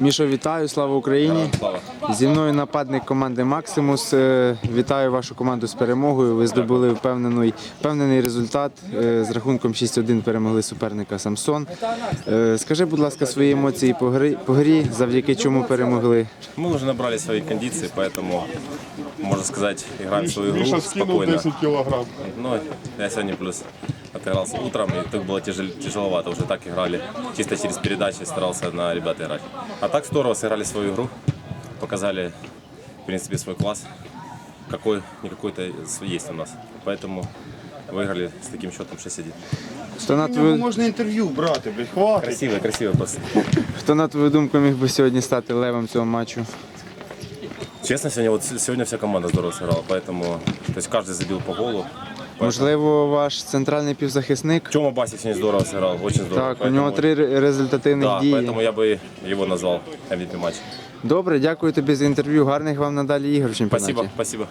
Мішо, вітаю, слава Україні! Зі мною нападник команди Максимус. Е, Вітаю вашу команду з перемогою. Ви здобули впевнений, впевнений результат. Е, З рахунком 6-1 перемогли суперника Самсон. Е, Скажи, будь ласка, свої емоції по грі, по грі завдяки чому перемогли. Мы уже набрали свои кондиции, поэтому, можно сказать, играем свою игру Миша скинул 10 килограмм. Но я сегодня плюс отыгрался утром, и так было тяжел- тяжеловато. Уже так играли, чисто через передачи старался на ребят играть. А так здорово сыграли свою игру, показали, в принципе, свой класс, какой не какой-то есть у нас. Поэтому выиграли с таким счетом 6-1. Хто на Ну, твою, можна інтерв'ю брати, блядь, хватить. Красиво, красиво просто. хто на твою думку міг би сьогодні стати левом цього матчу? Честно, сегодня, вот, сегодня вся команда здорово сыграла, поэтому то есть каждый забил по голу. Можливо, ваш центральний півзахисник? Тёма Басик сегодня здорово сыграл, очень здорово. Так, у нього три ре- результативних Да, дії. поэтому я бы его назвал MVP матч. Добре, дякую тобі за інтерв'ю. Гарних вам надалі ігор в чемпіонаті. Спасибо, спасибо.